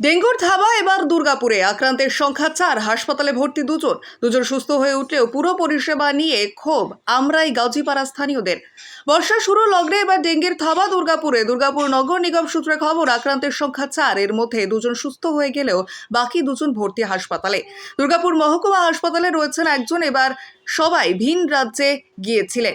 ডেঙ্গুর থাবা এবার দুর্গাপুরে। আক্রান্তের সংখ্যা চার, হাসপাতালে ভর্তি দুজন। দুজন সুস্থ হয়ে উঠলেও পুরো পরিষেবা নিয়ে ক্ষোভ, আমরাই গাজীপাড়া স্থানীয়দের। বর্ষা শুরু, লগ্নে এবার ডেঙ্গির থাবা দুর্গাপুরে। দুর্গাপুর নগর নিগম সূত্রে খবর, আক্রান্তের সংখ্যা চার। এর মধ্যে দুজন সুস্থ হয়ে গেলেও বাকি দুজন ভর্তি হাসপাতালে। দুর্গাপুর মহকুমা হাসপাতালে রয়েছেন একজন। এবার সবাই ভিন রাজ্যে গিয়েছিলেন।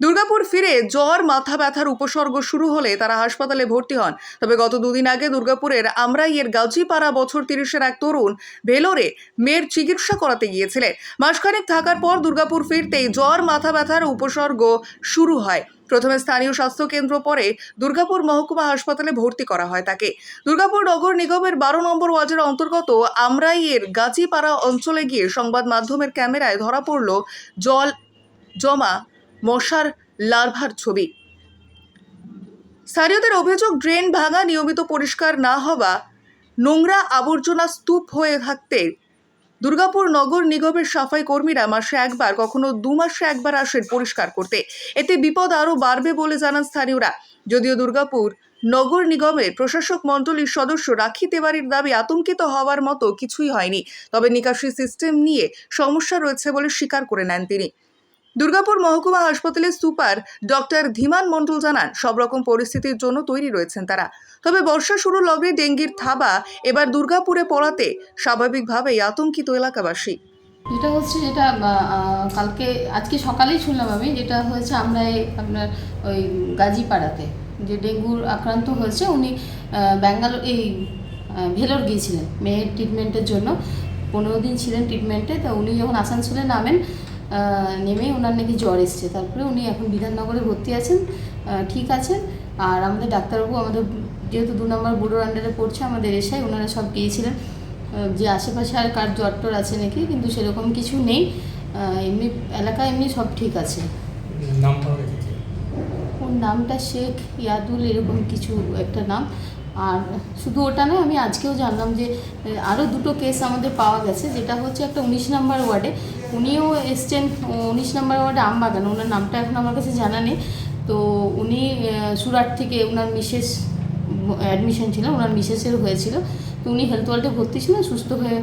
দুর্গাপুর ফিরে জ্বর, মাথা ব্যথার উপসর্গ শুরু হলে তারা হাসপাতালে ভর্তি হন। তবে গত দুদিন আগে দুর্গাপুরের আমরাইয়ের গাজীপাড়া বছর তিরিশের এক তরুণ ভেলোরে মেয়ের চিকিৎসা করাতে গিয়েছিলেন। মাসখানেক থাকার পর দুর্গাপুর ফিরতেই জ্বর, মাথা ব্যথার উপসর্গ শুরু হয়। প্রথমে স্থানীয় স্বাস্থ্য কেন্দ্র পরে দুর্গাপুর মহকুমা হাসপাতালে ভর্তি করা হয় তাকে। দুর্গাপুর নগর নিগমের বারো নম্বর ওয়ার্ডের অন্তর্গত আমরাইয়ের গাজীপাড়া অঞ্চলে গিয়ে সংবাদ মাধ্যমের ক্যামেরায় ধরা পড়ল, জল জমা মশার লার্ভার ছবি। স্থানীয়দের অভিযোগ, ড্রেন ভাঙা, নিয়মিত পরিষ্কার না হওয়া, নোংরা আবর্জনা স্তূপ হয়ে থাকতে দুর্গাপুর নগর নিগমের সাফাই কর্মীরা মাসে একবার, কখনো দু মাসে একবার আসেন পরিষ্কার করতে। এতে বিপদ আরও বাড়বে বলে জানান স্থানীয়রা। যদিও দুর্গাপুর নগর নিগমের প্রশাসক মণ্ডলীর সদস্য রাখি তেওয়ারির দাবি আতঙ্কিত হওয়ার মতো কিছুই হয়নি। তবে নিকাশি সিস্টেম নিয়ে সমস্যা রয়েছে বলে স্বীকার করে নেন তিনি। দুর্গাপুর মহকুমা হাসপাতালের সুপার ডক্টর ধীমান মণ্ডল জানান, সব রকম পরিস্থিতির জন্য তৈরি রয়েছেন তারা। তবে বর্ষা শুরু লগ্নে ডেঙ্গির থাবা এবার দুর্গাপুরে পড়াতে স্বাভাবিকভাবেই আতঙ্কিত এলাকাবাসী। যেটা হচ্ছে যেটা কালকে, আজকে সকালেই শুনলাম আমি, যেটা হয়েছে আমরা আপনার ওই গাজীপাড়াতে যে ডেঙ্গুর আক্রান্ত হয়েছে, উনি ব্যাঙ্গালোর, এই ভেলোর গিয়েছিলেন, মেয়ের ট্রিটমেন্টের জন্য। পনেরো দিন ছিলেন ট্রিটমেন্টে তো উনি যখন আসানসোলে নামেন নেমে ওনার নাকি জ্বর এসছে। তারপরে উনি এখন বিধাননগরে ভর্তি আছেন ঠিক আছেন। আর আমাদের ডাক্তারবাবু আমাদের যেহেতু দু নম্বর বুড়োর আন্ডারে পড়ছে আমাদের এসে ওনারা সব গিয়েছিলেন। যে আশেপাশে আর কার জ্বর টর আছে নাকি কিন্তু সেরকম কিছু নেই। এমনি এলাকা এমনি সব ঠিক আছে। ওর নামটা শেখ ইয়াদুল এরকম কিছু একটা নাম। আর শুধু ওটা নয়, আমি আজকেও জানলাম যে আরও দুটো কেস আমাদের পাওয়া গেছে, যেটা হচ্ছে একটা উনিশ নম্বর ওয়ার্ডে। উনিও এসছেন উনিশ নম্বর ওয়ার্ডে আমবাগান, ওনার নামটা এখন আমার কাছে জানা নেই। তো উনি সুরাট থেকে ওনার মিসেস অ্যাডমিশন ছিল ওনার মিসেসের হয়েছিল। তো উনি হেলথ ওয়ার্ল্ডে ভর্তি ছিলেন, সুস্থ হয়ে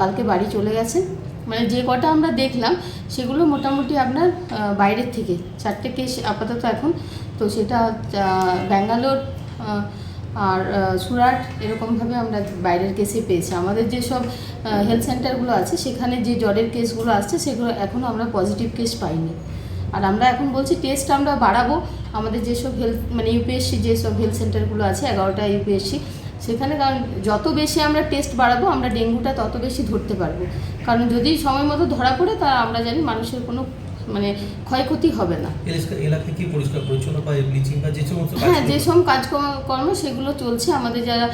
কালকে বাড়ি চলে গেছেন। মানে যে কটা আমরা দেখলাম, সেগুলো মোটামুটি আপনার বাইরের থেকে। চারটে কেস আপাতত এখন। তো সেটা ব্যাঙ্গালোর আর সুরাট এরকমভাবে আমরা বাইরের কেসে পেয়েছি। আমাদের যেসব হেলথ সেন্টারগুলো আছে, সেখানে যে জ্বরের কেসগুলো আসছে, সেগুলো এখনও আমরা পজিটিভ কেস পাইনি। আর আমরা এখন বলছি টেস্ট আমরা বাড়াবো। আমাদের যেসব হেলথ মানে ইউপিএসসি যেসব হেলথ সেন্টারগুলো আছে, এগারোটা ইউপিএসসি সেখানে কারণ যত বেশি আমরা টেস্ট বাড়াবো, আমরা ডেঙ্গুটা তত বেশি ধরতে পারব। কারণ যদি সময় মতো ধরা পড়ে, তা আমরা জানি মানুষের কোনো মানে ক্ষয়ক্ষতি হবে না। এলাকা- এলাকায় কি পরিষ্কার পরিচ্ছন্ন বা ব্লিচিং বা যে সমস্ত হ্যাঁ যেসব কাজকর্ম সেগুলো চলছে। আমাদের যারা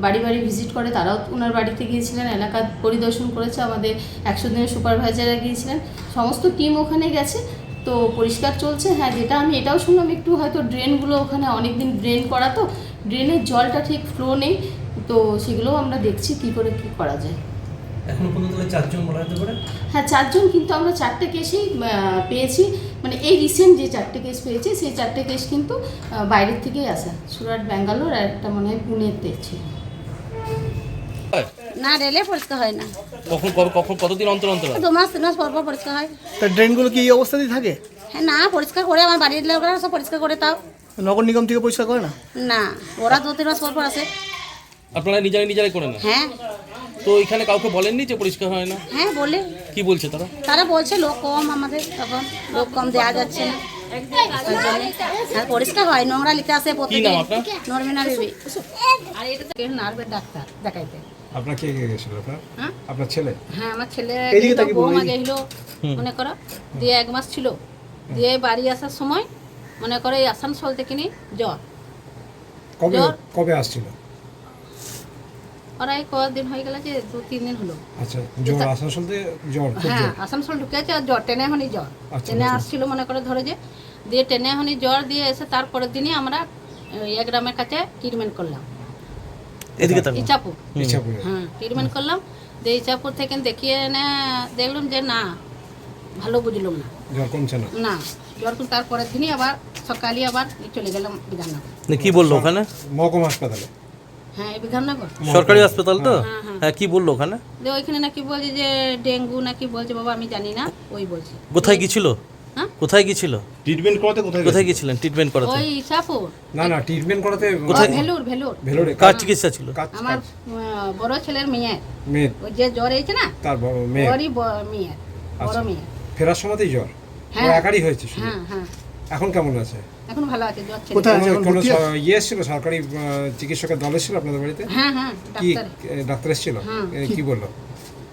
বাড়ি বাড়ি ভিজিট করে তারাও ওনার বাড়িতে গিয়েছিলেন এলাকা পরিদর্শন করেছে আমাদের একশো দিনের সুপারভাইজাররা গিয়েছিলেন। সমস্ত টিম ওখানে গেছে তো পরিষ্কার চলছে। হ্যাঁ যেটা আমি এটাও শুনলাম একটু হয়তো ড্রেনগুলো ওখানে অনেক দিন ড্রেন করা তো ড্রেনের জলটা ঠিক ফ্লো নেই তো সেগুলোও আমরা দেখছি কী করে কী করা যায়। এখনও পর্যন্ত চারজন বলা যেতে পারে? হ্যাঁ চারজন কিন্তু আমরা চারটে কেসেই পেয়েছি। মানে এই রিসেন্ট যে চারটে কেস পেয়েছি সেই চারটে কেস কিন্তু বাইরের থেকেই আসা। সুরাট ব্যাঙ্গালোর আর একটা মনে হয় পুনেতে ছিল। না রেলে পরিষ্কার হয় না। কখন কবে কখন কতদিন অন্তর অন্তর দু মাস তিন মাস পর পর পরিষ্কার হয়। তা ড্রেনগুলো কি এই অবস্থাতেই থাকে? হ্যাঁ না পরিষ্কার করে আমার বাড়ির লোকরা সব পরিষ্কার করে তাও। নগর নিগম থেকে পরিষ্কার করে না? না ওরা দু তিন মাস পর পর আসে। আপনারা নিজেরাই নিজেরাই করে না হ্যাঁ। তো এখানে কাউকে বলেননি যে পরিষ্কার হয় না? হ্যাঁ বলে। কি বলছে তারা? তারা বলছে লোক কম আমাদের তখন লোক কম দেওয়া যাচ্ছে না। পরিষ্কার হয় নোংরা লিখে আসে কি প্রত্যেকে। নাম আপনার? নর্মিনা বিবি আর এটা নার্ভের ডাক্তার দেখাইতে। আপনার কে কে গেছিল আপনার? হ্যাঁ? আপনার ছেলে? হ্যাঁ আমার ছেলে বৌমা। মনে করো দিয়ে এক মাস ছিল। দিয়ে বাড়ি আসার সময় মনে করো এই আসানসোল থেকে জ্বর। কবে জ্বর। কবে আসছিল? ওরা এই কদিন হয়ে গেল যে দু তিন দিন হলো। আচ্ছা জ্বর আসানসোল থেকে জ্বর হ্যাঁ আসানসোল ঢুকেছে আর জ্বর টেনে এখনই জ্বর। আচ্ছা, টেনে আচ্ছা। আসছিল মনে করে ধরে যে দিয়ে টেনে এখনই জ্বর দিয়ে এসে তারপরের দিনই আমরা এক গ্রামের কাছে ট্রিটমেন্ট করলাম। এদিকে ইচাপুর হ্যাঁ ট্রিটমেন্ট করলাম। দিয়ে ইচাপুর থেকে দেখিয়ে এনে দেখলাম যে না ভালো বুঝলাম না। জ্বর কমছে না। না জ্বর তো তারপরের দিনই আবার সকালে আবার চলে গেলাম বিধাননগর। কি বলল ওখানে? মহকুমা হাসপাতালে। হ্যাঁ এই বিধাননগর সরকারি হাসপাতাল তো? হ্যাঁ, হ্যাঁ। হ্যাঁ কি বলল ওখানে? যে ওইখানে নাকি বলছে যে ডেঙ্গু নাকি বলছে বাবা আমি জানি না ওই বলছে। কোথায় গিয়েছিল হ্যাঁ? কোথায় গিয়েছিল ট্রিটমেন্ট করাতে কোথায় কোথায় গিয়েছিলেন ট্রিটমেন্ট করাতে? ওই ইসাপুর। না না ট্রিটমেন্ট করাতে কোথায়? ভেলুর ভেলুর। ভেলোরে। কার চিকিৎসা ছিল? আমার বড় ছেলের মেয়ে। মেয়ে ওই যে জ্বর হয়েছে না? তার বড় মেয়ে ওরই মেয়ে বড় আচ্ছা। মেয়ে ফেরার সময়তেই জ্বর? হ্যাঁ। একারই হয়েছে হ্যাঁ হ্যাঁ। এখন কেমন আছে? এখন ভালো আছে জ্বর ছেড়ে কোথায়? গেছে। এখন কোনো ইয়ে এসেছিল সরকারি চিকিৎসকের দল এসেছিল আপনাদের বাড়িতে? হ্যাঁ হ্যাঁ কি ডাক্তার। ডাক্তার এসেছিল? কি বলল?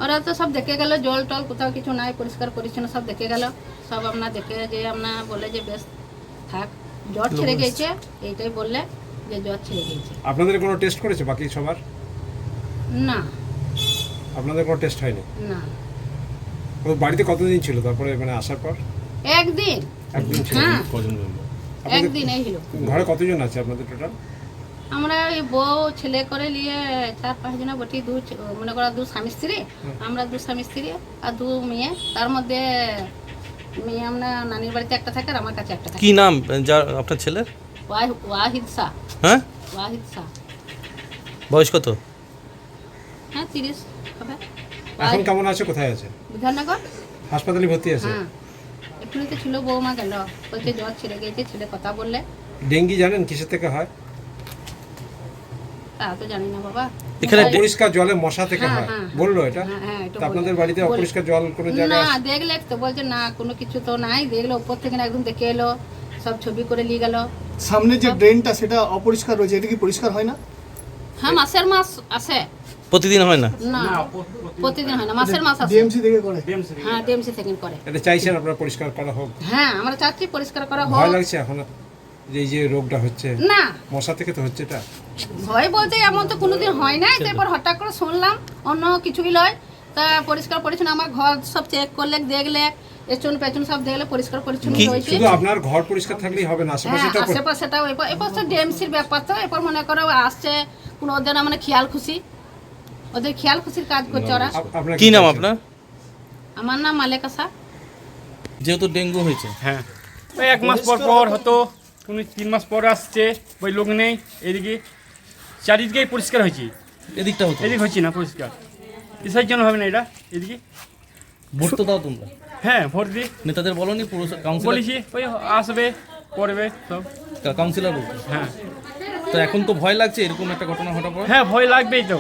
ওরা তো সব দেখে গেল জল টল কোথাও কিছু নাই পরিষ্কার পরিচ্ছন্ন সব দেখে গেল। সব আপনার দেখে যে আপনার বলে যে বেশ থাক। জ্বর ছেড়ে গেছে এইটাই বললে যে জ্বর ছেড়ে গেছে। আপনাদের কোনো টেস্ট করেছে বাকি সবার? না। আপনাদের কোনো টেস্ট হয়নি? না। ও বাড়িতে কতদিন ছিল? তারপরে মানে আসার পর? একদিন। একদিন ছিল। হ্যাঁ। কজন একদিন এই হলো। ঘরে কতজন আছে আপনাদের টোটাল আমরা ওই বউ ছেলে করে নিয়ে চার পাঁচ জন বটি দু মনে করো দু স্বামী স্ত্রী আমরা দু স্বামী স্ত্রী আর দু মেয়ে। তার মধ্যে মেয়ে আমরা নানির বাড়িতে একটা থাকে আর আমার কাছে একটা থাকে। কি নাম? যার আপনার ছেলের? ওয়াহিদ শাহ। হ্যাঁ? ওয়াহিদ শাহ। বয়স কত? হ্যাঁ তিরিশ হবে। এখন কেমন আছে? কোথায় আছে? বিধাননগর? হাসপাতালে ভর্তি আছে? হ্যাঁ। তো ছিল বৌমা গেল। বলছে জ্বর ছেড়ে গেছে ছেলে কথা বললে? ডেঙ্গি জানেন কিসের থেকে হয়? তা তো জানি না বাবা। এখানে ডে- জলে মশা থেকে হ্যাঁ, হয়। হ্যাঁ, বলল এটা? হ্যাঁ হ্যাঁ এটা তা আপনাদের বাড়িতে অপরিষ্কার জল কোনো না দেখলে তো বলছে না কোনো কিছু তো নাই। দেখল উপর থেকে একদম দেখে এলো সব ছবি করে নিয়ে গেল। সামনে যে ড্রেনটা সেটা অপরিষ্কার রয়েছে এটা কি পরিষ্কার হয় না? হ্যাঁ মাসের মাস আসে প্রতিদিন হয় না? না প্রতিদিন হয় না মাসের মাস আসে ডিএমসি থেকে করে? হ্যাঁ ডিএমসি থেকে করে। এটা চাইছেন আপনারা পরিষ্কার করা হোক? হ্যাঁ আমরা চাচ্ছি পরিষ্কার করা ভয় লাগছে এখন? যে এই যে রোগটা হচ্ছে? না। মশা থেকে তো হচ্ছে এটা? ভয় বলতে এমন তো কোনোদিন হয় নাই তারপর হঠাৎ করে শুনলাম অন্য কিছুই লয়। তা পরিষ্কার পরিচ্ছন্ন আমার ঘর সব চেক করলে দেখলে পেছন পেছন সব দেখলে পরিষ্কার পরিচ্ছন্ন রয়েছে। শুধু আপনার ঘর পরিষ্কার থাকলেই হবে না হ্যাঁ আশেপাশেটা আশেপাশেটাও এরপর এরপর তো ডিএমসির ব্যাপার তো এরপর মনে করো আসছে কোনো ওদের না মানে খেয়াল খুশি। ওদের খেয়াল খুশির কাজ করছে ওরা। আপনার কি নাম আপনার? আমার নাম মালেকা শাহ যেহেতু ডেঙ্গু হয়েছে। হ্যাঁ। ওই এক মাস পর পর হতো কোনো তিন মাস পর আসছে ওই লোক নেই এদিকে চারিদিকেই পরিষ্কার হয়েছে। এদিকটা হতো। এদিক হচ্ছে না পরিষ্কার। কিসের জন্য হবে না এটা এদিকে। ভোট তো দাও তোমরা। হ্যাঁ ভোট দিই নেতাদের বলনি পুরো কাউন্সিল বলেছি ওই আসবে করবে সব। কাউন্সিলর হ্যাঁ। তো এখন তো ভয় লাগছে এরকম একটা ঘটনা ঘটার পর? হ্যাঁ ভয় লাগবেই তো।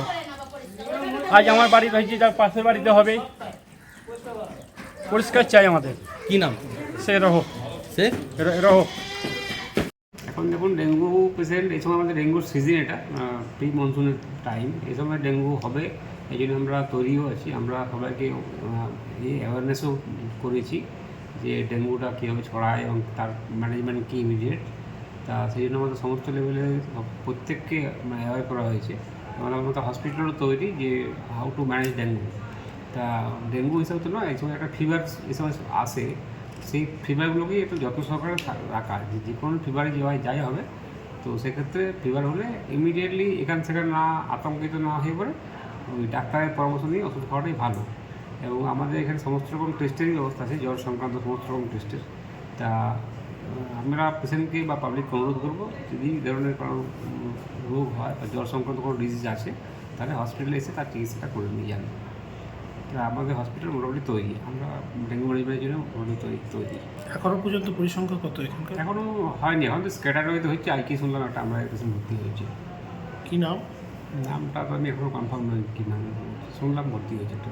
আজ আমার বাড়িতে হয়েছে তার পাশের বাড়িতে হবে। পরিষ্কার চাই আমাদের। কি নাম? সে রহ। সে? রহ। এখন দেখুন ডেঙ্গু পেশেন্ট এই সময় আমাদের ডেঙ্গুর সিজন এটা প্রি মনসুনের টাইম এই সময় ডেঙ্গু হবে এই জন্য আমরা তৈরিও আছি। আমরা সবাইকে অ্যাওয়ারনেসও করেছি যে ডেঙ্গুটা কীভাবে ছড়ায় এবং তার ম্যানেজমেন্ট কী ইমিডিয়েট তা সেই জন্য আমাদের সমস্ত লেভেলে প্রত্যেককে অ্যাওয়ার করা হয়েছে। আমাদের মতো হসপিটালও তৈরি যে হাউ টু ম্যানেজ ডেঙ্গু তা ডেঙ্গু হিসাবে তো নয় এই সময় একটা ফিভার সময় আসে, সেই ফিভারগুলোকেই একটু যত্ন সহকারে রাখা। যে যে কোনো ফিভারে যাওয়াই যাই হবে, তো সেক্ষেত্রে ফিভার হলে ইমিডিয়েটলি এখান থেকে না, আতঙ্কিত না হয়ে পড়ে ওই ডাক্তারের পরামর্শ নিয়ে ওষুধ খাওয়াটাই ভালো। এবং আমাদের এখানে সমস্ত রকম টেস্টেরই ব্যবস্থা আছে জ্বর সংক্রান্ত সমস্ত রকম টেস্টের তা আমরা পেশেন্টকে বা পাবলিককে অনুরোধ করব যদি এই ধরনের কোনো রোগ হয় বা জ্বর সংক্রান্ত কোনো ডিজিজ আছে তাহলে হসপিটালে এসে তার চিকিৎসাটা করে নিয়ে যান। আমাদের হসপিটাল মোটামুটি তৈরি আমরা ডেঙ্গু ম্যানেজমেন্টের জন্য মোটামুটি তৈরি তৈরি। এখনও পর্যন্ত পরিসংখ্যা কত এখানকার? এখনও হয়নি এখন তো স্ক্যাটার ওয়েতে হচ্ছে আর কি শুনলাম একটা আমরা পেশেন্ট ভর্তি হয়েছে। কি নাম? নামটা তো আমি এখনও কনফার্ম নয় কি নাম শুনলাম ভর্তি হয়েছে একটা।